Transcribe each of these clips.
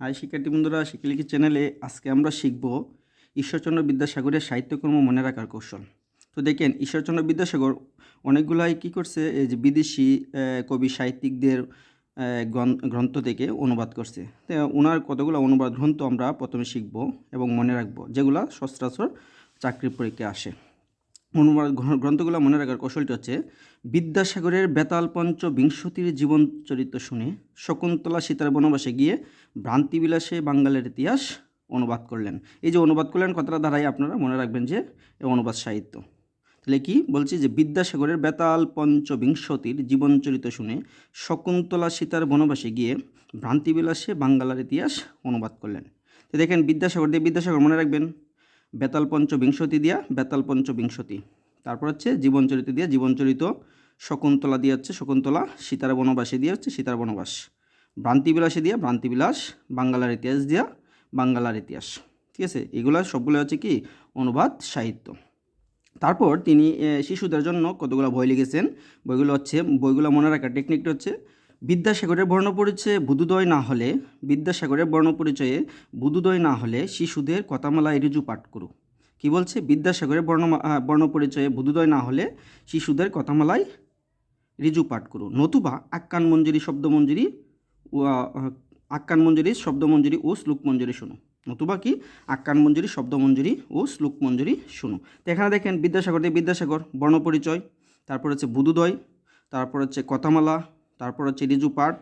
High শিক্ষার্থী বন্ধুরা, শিক্ষালিখি চ্যানেলে আজকে আমরা শিখব ঈশ্বরচন্দ্র বিদ্যাসাগরের সাহিত্যকর্ম মনে রাখার কৌশল। তো দেখেন, ঈশ্বরচন্দ্র বিদ্যাসাগর অনেকগুলাই কী করছে, এই যে বিদেশি কবি সাহিত্যিকদের গ্রন্থ থেকে অনুবাদ করছে। তো ওনার কতগুলো অনুবাদ গ্রন্থ আমরা প্রথমে শিখব এবং মনে রাখব, যেগুলো সচরাচর চাকরির পরীক্ষায় আসে। অনুবাদ গ্র- গ্রন্থগুলো মনে রাখার কৌশলটি হচ্ছে, বিদ্যাসাগরের বেতাল পঞ্চ বিংশতির জীবন চরিত্র শুনে শকুন্তলা সীতার বনবাসে গিয়ে ভ্রান্তিবিলাসে বাঙ্গালের ইতিহাস অনুবাদ করলেন। এই যে অনুবাদ করলেন কথাটা দ্বারাই আপনারা মনে রাখবেন যে অনুবাদ সাহিত্য। তাহলে কি বলছি যে বিদ্যাসাগরের বেতাল পঞ্চবিংশতির জীবন চরিত্র শুনে শকুন্তলা সীতার বনবাসে গিয়ে ভ্রান্তিবিলাসে বাঙ্গালার ইতিহাস অনুবাদ করলেন। তো দেখেন বিদ্যাসাগর দিয়ে বিদ্যাসাগর মনে রাখবেন বেতাল পঞ্চবিংশতি দিয়া বেতাল পঞ্চবিংশতি। তারপর হচ্ছে জীবনচরিত দিয়া জীবনচরিত, শকুন্তলা দিয়ে হচ্ছে শকুন্তলা, সীতার বনবাসী দিয়ে হচ্ছে সীতার বনবাস। ভ্রান্তিবিলাসী দিয়া ভ্রান্তিবিলাস, বাঙ্গালার ইতিহাস দিয়া বাঙ্গালার ইতিহাস। ঠিক আছে? এগুলো সবগুলো হচ্ছে কি? অনুবাদ, সাহিত্য। তারপর তিনি শিশুদের জন্য কতগুলো বই লিখেছেন? বইগুলো হচ্ছে, বইগুলো মনে রাখার টেকনিকটা হচ্ছে বিদ্যাসাগরের বর্ণপরিচয়ে বুধুদয় না হলে বিদ্যাসাগরের বর্ণপরিচয়ে বুধুদয় না হলে শিশুদের কথামালায় ঋজু পাঠ করু কি বলছে? বিদ্যাসাগরের বর্ণ বর্ণপরিচয়ে বুধুদয় না হলে শিশুদের কথামালায় ঋজু পাঠ করু নতুবা আক্কান মঞ্জুরি শব্দমঞ্জুরি ও আহ, আক্কান মঞ্জুরি শব্দমঞ্জুরি ও শ্লোক মঞ্জুরি শুনো। নতুবা কি? আক্কান মঞ্জুরি শব্দমঞ্জুরি ও শ্লোক মঞ্জুরি শুনো। তো এখানে দেখেন বিদ্যাসাগর দিয়ে বিদ্যাসাগর বর্ণপরিচয় তারপর হচ্ছে বুধুদয় তারপর হচ্ছে কথামালা তারপর হচ্ছে রিজু পার্ট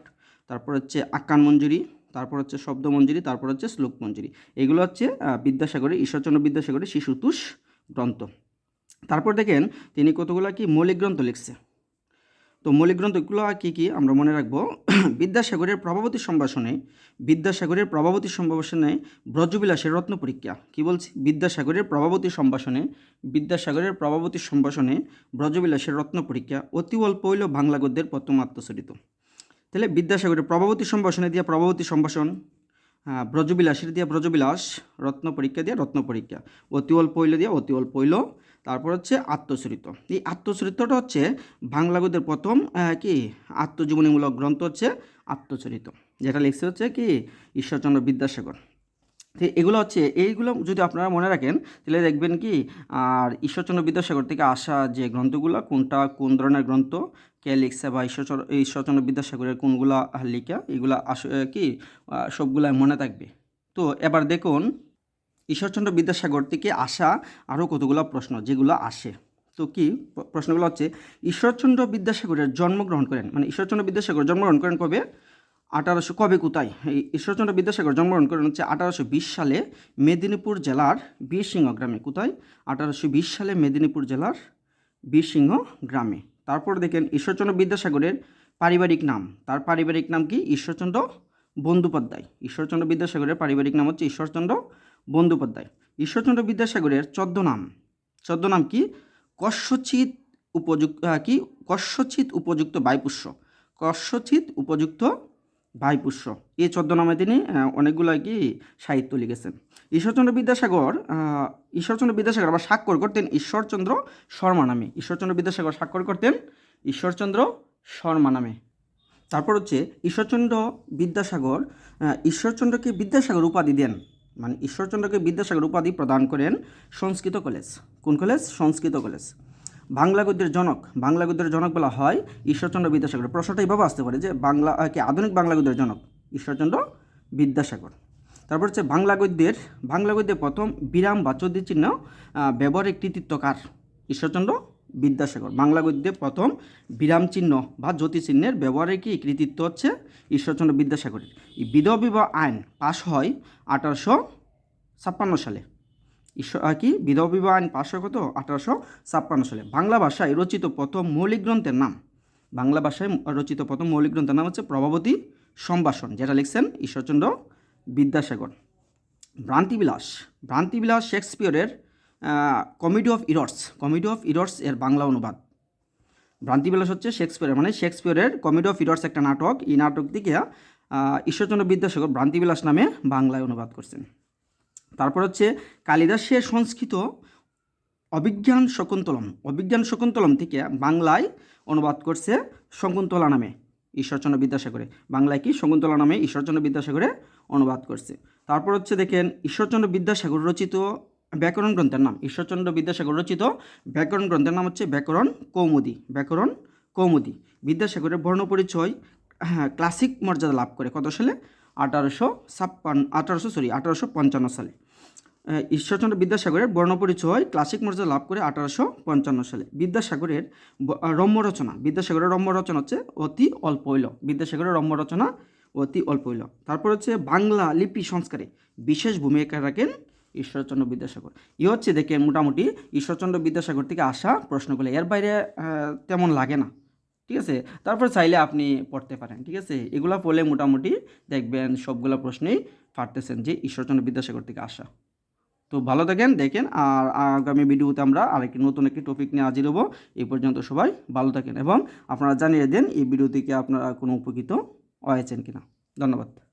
তারপর হচ্ছে আক্কান মঞ্জুরি, তারপর হচ্ছে শব্দ মঞ্জুরি, তারপর হচ্ছে শ্লোক মঞ্জুরি। এগুলো হচ্ছে বিদ্যাসাগরের, ঈশ্বরচন্দ্র বিদ্যাসাগরের শিশুতুষ গ্রন্থ। তারপর দেখেন, তিনি কতগুলো কি মৌলিক গ্রন্থ লিখছে? তো মৌলিক গ্রন্থগুলো কী কী আমরা মনে রাখব? বিদ্যাসাগরের প্রভাবতী সম্ভাষণে, বিদ্যাসাগরের প্রভাবতী সম্ভাষণে ব্রজবিলাসের রত্ন পরীক্ষা। কী বলছি? বিদ্যাসাগরের প্রভাবতী সম্ভাষণে, বিদ্যাসাগরের প্রভাবতী সম্ভাষণে ব্রজবিলাসের রত্ন পরীক্ষা অতি অল্প হইল বাংলা গদ্যের প্রথম আত্মচরিত। তাহলে বিদ্যাসাগরের প্রভাবতী সম্ভাষণে দিয়া প্রভাবতী সম্ভাষণ ব্রজবিলাসের দিয়া ব্রজবিলাস, রত্ন পরীক্ষা দিয়া রত্ন পরীক্ষা। অতি অল্প হইল দিয়া অতি অল্প হইল তারপর হচ্ছে আত্মচরিত। এই আত্মচরিত্রটা হচ্ছে বাংলা গদ্যের প্রথম কি আত্মজীবনীমূলক গ্রন্থ হচ্ছে আত্মচরিত যেটা লিখছে হচ্ছে কি ঈশ্বরচন্দ্র বিদ্যাসাগর। তো এগুলো হচ্ছে এইগুলো যদি আপনারা মনে রাখেন তাহলে দেখবেন কি আর ঈশ্বরচন্দ্র বিদ্যাসাগর থেকে আসা যে গ্রন্থগুলো কোনটা কোন ধরনের গ্রন্থ কে লিখছে বা ঈশ্বরচন্দ্র ঈশ্বরচন্দ্র বিদ্যাসাগরের কোনগুলা লিখা এগুলা আস কি আহ, সবগুলাই মনে থাকবে। তো এবার দেখুন ঈশ্বরচন্দ্র বিদ্যাসাগর থেকে আসা আরও কতগুলো প্রশ্ন, যেগুলো আসে। তো কি প্রশ্নগুলো হচ্ছে, ঈশ্বরচন্দ্র বিদ্যাসাগরের জন্মগ্রহণ করেন মানে ঈশ্বরচন্দ্র বিদ্যাসাগর জন্মগ্রহণ করেন কবে? আঠারোশো, কবে কোথায়? এই ঈশ্বরচন্দ্র বিদ্যাসাগর জন্মগ্রহণ করেন হচ্ছে আঠারোশো বিশ সালে মেদিনীপুর জেলার বীরসিংহ গ্রামে। কোথায়? আঠারোশো বিশ সালে মেদিনীপুর জেলার বীরসিংহ গ্রামে। তারপর দেখেন, ঈশ্বরচন্দ্র বিদ্যাসাগরের পারিবারিক নাম। তার পারিবারিক নাম কি? ঈশ্বরচন্দ্র বন্দ্যোপাধ্যায়। ঈশ্বরচন্দ্র বিদ্যাসাগরের পারিবারিক নাম হচ্ছে ঈশ্বরচন্দ্র বন্দ্যোপাধ্যায়। ঈশ্বরচন্দ্র বিদ্যাসাগরের চোদ্দ নাম। চোদ্দ নাম কি? কস্যচিত উপযুক্ত কি? কস্যচিত উপযুক্ত বায়ুপুষ্য। কস্যচিত উপযুক্ত ভাইপুষ্য এই চোদ্দ নামে তিনি অনেকগুলো কি সাহিত্য লিখেছেন। ঈশ্বরচন্দ্র বিদ্যাসাগর ঈশ্বরচন্দ্র বিদ্যাসাগর আবার স্বাক্ষর করতেন ঈশ্বরচন্দ্র শর্মা নামে। ঈশ্বরচন্দ্র বিদ্যাসাগর স্বাক্ষর করতেন ঈশ্বরচন্দ্র শর্মা নামে। তারপর হচ্ছে, ঈশ্বরচন্দ্র বিদ্যাসাগর ঈশ্বরচন্দ্রকে বিদ্যাসাগর উপাধি দেন। মানে ঈশ্বরচন্দ্রকে বিদ্যাসাগর উপাধি প্রদান করেন সংস্কৃত কলেজ। কোন কলেজ? সংস্কৃত কলেজ। বাংলা গদ্যের জনক। বাংলা গদ্যের জনক বলা হয় ঈশ্বরচন্দ্র বিদ্যাসাগর। প্রশ্নটা এইভাবে আসতে পারে যে বাংলা কি আধুনিক বাংলা গদ্যের জনক? ঈশ্বরচন্দ্র বিদ্যাসাগর। তারপর হচ্ছে বাংলা গদ্যের বাংলা গদ্যের প্রথম বিরাম বা চৌধুরী চিহ্ন ব্যবহারের কৃতিত্বকার ঈশ্বরচন্দ্র বিদ্যাসাগর। বাংলা গদ্যে প্রথম বিরাম চিহ্ন বা জ্যোতি চিহ্নের ব্যবহারের কি কৃতিত্ব হচ্ছে? ঈশ্বরচন্দ্র বিদ্যাসাগরের। এই বিধবা বিবাহ আইন পাশ হয় আঠারোশো ছাপ্পান্ন সালে। ঈশ্বর কি? বিধবা বিবাহ আইন পাশ হয় কত? আঠারোশো ছাপ্পান্ন সালে। বাংলা ভাষায় রচিত প্রথম মৌলিক গ্রন্থের নাম। বাংলা ভাষায় রচিত প্রথম মৌলিক গ্রন্থের নাম হচ্ছে প্রভাবতী সম্ভাষণ, যেটা লিখছেন Ishwarchandra Vidyasagar. Bhrantibilas. Bhrantibilas শেক্সপিয়রের comedy of errors comedy of errors এর বাংলা অনুবাদ। ভ্রান্তিবিলাস হচ্ছে শেক্সপিয়রের মানে শেক্সপিয়রের কমেডি অফ ইরর্স একটা নাটক। এই নাটক থেকে ঈশ্বরচন্দ্র বিদ্যাসাগর ভ্রান্তিবিলাস নামে বাংলায় অনুবাদ করছেন। তারপর হচ্ছে কালিদাসের সংস্কৃত অভিজ্ঞান শকুন্তলম। অভিজ্ঞান শকুন্তলম থেকে বাংলায় অনুবাদ করছে শকুন্তলা নামে ঈশ্বরচন্দ্র বিদ্যাসাগরে। বাংলায় কি? শকুন্তলা নামে ঈশ্বরচন্দ্র বিদ্যাসাগরে অনুবাদ করছে। তারপর হচ্ছে দেখেন, ঈশ্বরচন্দ্র বিদ্যাসাগর রচিত ব্যাকরণ গ্রন্থের নাম, ঈশ্বরচন্দ্র বিদ্যাসাগর রচিত ব্যাকরণ গ্রন্থের নাম হচ্ছে ব্যাকরণ কৌমুদি ব্যাকরণ কৌমুদি। বিদ্যাসাগরের বর্ণপরিচয় হ্যাঁ ক্লাসিক মর্যাদা লাভ করে কত সালে? আঠারোশো ছাপ্পান্ন আঠারোশো সরি আঠারোশো পঞ্চান্ন সালে। ঈশ্বরচন্দ্র বিদ্যাসাগরের বর্ণপরিচয় ক্লাসিক মর্যাদা লাভ করে আঠারোশো পঞ্চান্ন সালে। বিদ্যাসাগরের রম্য রচনা, বিদ্যাসাগরের রম্য রচনা হচ্ছে অতি অল্প হইল বিদ্যাসাগরের রম্য রচনা অতি অল্প হইল তারপর হচ্ছে বাংলা লিপি সংস্কারে বিশেষ ভূমিকা রাখেন ঈশ্বরচন্দ্র বিদ্যাসাগর। ই হচ্ছে দেখেন মোটামুটি ঈশ্বরচন্দ্র বিদ্যাসাগর থেকে আসা প্রশ্নগুলো। এর বাইরে তেমন লাগে না। ঠিক আছে? তারপর চাইলে আপনি পড়তে পারেন। ঠিক আছে? এগুলা পড়লে মোটামুটি দেখবেন সবগুলো প্রশ্নেই পারতেছেন যে ঈশ্বরচন্দ্র বিদ্যাসাগর থেকে আসা। তো ভালো থাকেন, দেখেন, আর আগামী ভিডিওতে আমরা আরেকটি নতুন একটি টপিক নিয়ে হাজির হব। এই পর্যন্ত সবাই ভালো থাকেন এবং আপনারা জানিয়ে দেন এই ভিডিও থেকে আপনারা কোনো উপকৃত হয়েছেন কিনা। ধন্যবাদ।